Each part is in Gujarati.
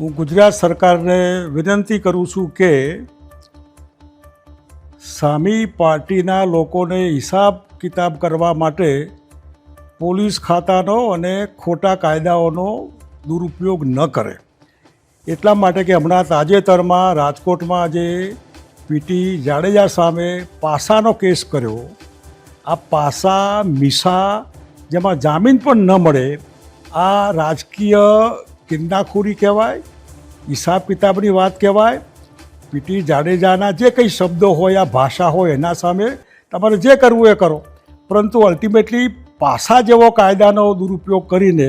હું ગુજરાત સરકારને વિનંતી કરું છું કે સામી પાર્ટીના લોકોને હિસાબ કિતાબ કરવા માટે પોલીસ ખાતાનો અને ખોટા કાયદાઓનો દુરુપયોગ ન કરે. એટલા માટે કે હમણાં તાજેતરમાં રાજકોટમાં જે પીટી જાડેજા સામે પાસાનો કેસ કર્યો. આ પાસા, મીસા જેમાં જામીન પણ ન મળે, આ રાજકીય કિન્નાખોરી કહેવાય, હિસાબ કિતાબની વાત કહેવાય પીટી જાડેજાના જે કંઈ શબ્દો હોય, આ ભાષા હોય, એના સામે તમારે જે કરવું એ કરો. પરંતુ અલ્ટિમેટલી પાસા જેવો કાયદાનો દુરુપયોગ કરીને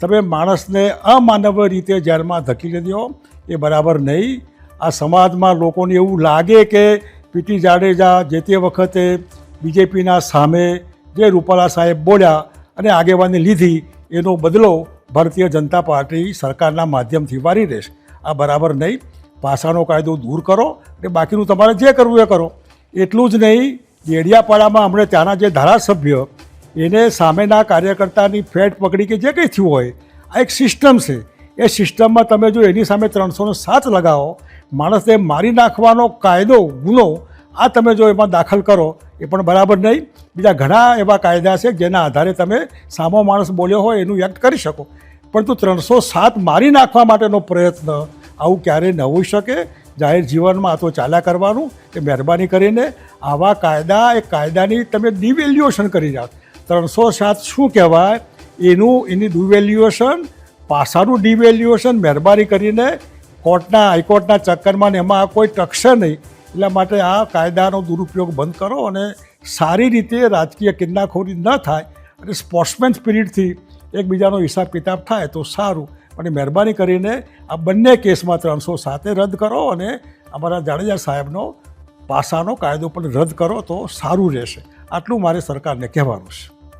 તમે માણસને અમાનવ રીતે જેલમાં ધકેલી દો. એ બરાબર નહીં. આ સમાજમાં લોકોને એવું લાગે કે પીટી જાડેજા જે તે વખતે બીજેપીના સામે જે રૂપાલા સાહેબ બોલ્યા અને આગેવાની લીધી, એનો બદલો ભારતીય જનતા પાર્ટી સરકારના માધ્યમથી વારી રહેશે આ બરાબર નહીં. પાસાનો કાયદો દૂર કરો અને બાકીનું તમારે જે કરવું એ કરો. એટલું જ નહીં દેડિયાપાડામાં હમણાં ત્યાંના જે ધારાસભ્ય, એને સામેના કાર્યકર્તાની ફેટ પકડી કે જે કંઈ થયું હોય, આ એક સિસ્ટમ છે. એ સિસ્ટમમાં તમે જો એની સામે ત્રણસોનો સાત લગાવો માણસને મારી નાખવાનો કાયદો, ગુનો આ તમે જો એમાં દાખલ કરો, એ પણ બરાબર નહીં. બીજા ઘણા એવા કાયદા છે જેના આધારે તમે સામો માણસ બોલ્યો હોય એનું વ્યક્ત કરી શકો. પરંતુ ત્રણસો સાત મારી નાખવા માટેનો પ્રયત્ન આવું ક્યારેય ન હોઈ શકે. જાહેર જીવનમાં આ તો ચાલ્યા કરવાનું. એ મહેરબાની કરીને આવા કાયદા, એ કાયદાની તમે ડિવેલ્યુએશન કરી જાઓ. ત્રણસો સાત શું કહેવાય? એનું, એની ડિવેલ્યુએશન, પાસાનું ડિવેલ્યુએશન મહેરબાની કરીને કોર્ટના, હાઈકોર્ટના ચક્કરમાં ને એમાં કોઈ ટકશે નહીં. એટલા માટે આ કાયદાનો દુરુપયોગ બંધ કરો અને સારી રીતે રાજકીય કિન્નાખોરી ન થાય અને સ્પોર્ટ્સમેન સ્પિરિટથી એકબીજાનો હિસાબ કિતાબ થાય તો સારું. પણ મહેરબાની કરીને આ બંને કેસમાં ત્રણસો સાતે રદ કરો અને અમારા જાડેજા સાહેબનો પાસાનો કાયદો પણ રદ કરો તો સારું રહેશે. આટલું મારે સરકારને કહેવાનું છે.